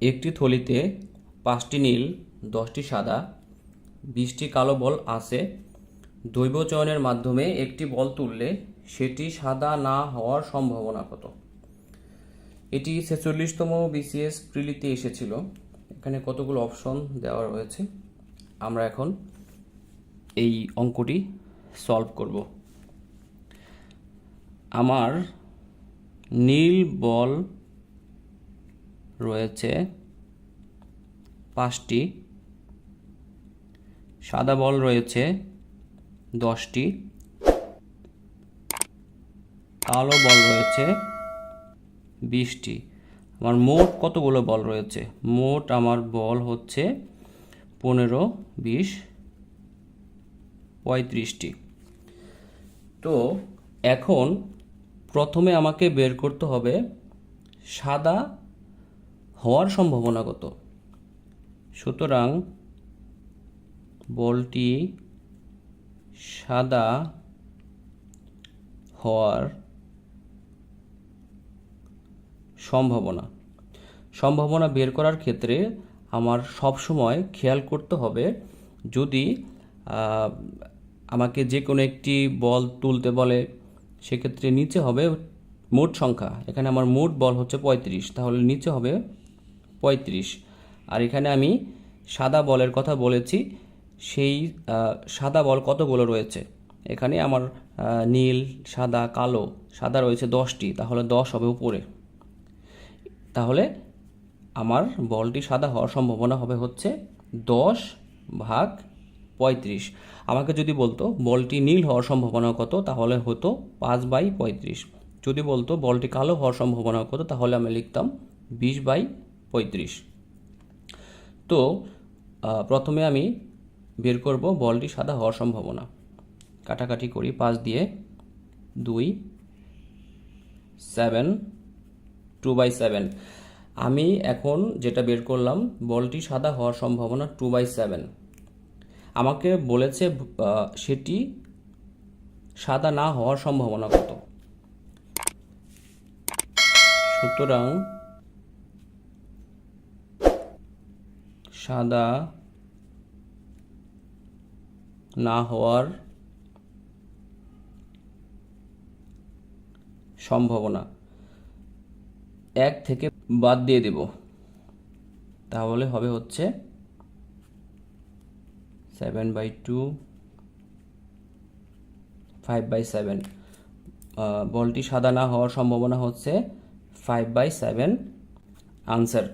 একটি থলিতে পাঁচটি নীল, দশটি সাদা, বিশটি কালো বল আছে। দৈব চয়নের মাধ্যমে একটি বল তুললে সেটি সাদা না হওয়ার সম্ভাবনা কত? এটি ছেচল্লিশতম বিসিএস প্রিলিতে এসেছিল। এখানে কতগুলো অপশন দেওয়া রয়েছে? আমরা এখন এই অঙ্কটি সলভ করব। আমার নীল বল রয়েছে পাঁচটি। সাদা বল রয়েছে দশটি। কালো বল রয়েছে বিশটি। আমার মোট কতগুলো বল রয়েছে? মোট আমার বল হচ্ছে পনেরো, বিশ, পঁয়ত্রিশটি। তো এখন প্রথমে আমাকে বের করতে হবে সাদা হওয়ার সম্ভাবনা কত? সুতরাং বলটি সাদা হওয়ার সম্ভাবনা। সম্ভাবনা বের করার ক্ষেত্রে আমার সব সময় খেয়াল করতে হবে যদি আমাকে যে কোনো একটি বল তুলতে বলে, সেক্ষেত্রে নিচে হবে মোট সংখ্যা। এখানে আমার মোট বল হচ্ছে পঁয়ত্রিশ। তাহলে নিচে হবে পঁয়ত্রিশ। আর এখানে আমি সাদা বলের কথা বলেছি। সেই সাদা বল কতগুলো রয়েছে? এখানে আমার নীল, সাদা, কালো, সাদা রয়েছে দশটি, তাহলে দশ হবে উপরে। তাহলে আমার বলটি সাদা হওয়ার সম্ভাবনা হবে হচ্ছে দশ ভাগ পঁয়ত্রিশ। আমাকে যদি বলতো বলটি নীল হওয়ার সম্ভাবনা কত, তাহলে হতো পাঁচ বাই পঁয়ত্রিশ। যদি বলতো বলটি কালো হওয়ার সম্ভাবনা কত, তাহলে আমি লিখতাম বিশ বাই পঁয়ত্রিশ। তো প্রথমে আমি বের করব বলটি সাদা হওয়ার সম্ভাবনা। কাটাকাটি করি, পাঁচ দিয়ে দুই, সেভেন, টু বাই সেভেন। আমি এখন যেটা বের করলাম, বলটি সাদা হওয়ার সম্ভাবনা টু বাই সেভেন। আমাকে বলেছে সেটি সাদা না হওয়ার সম্ভাবনা কত? সুতরাং সাদা না হওয়ার সম্ভাবনা। এক থেকে বাদ দিয়ে দেব। তাহলে হবে হচ্ছে seven by two five by seven বলটি সাদা না হওয়ার সম্ভাবনা হচ্ছে ফাইভ বাই সেভেন আনসার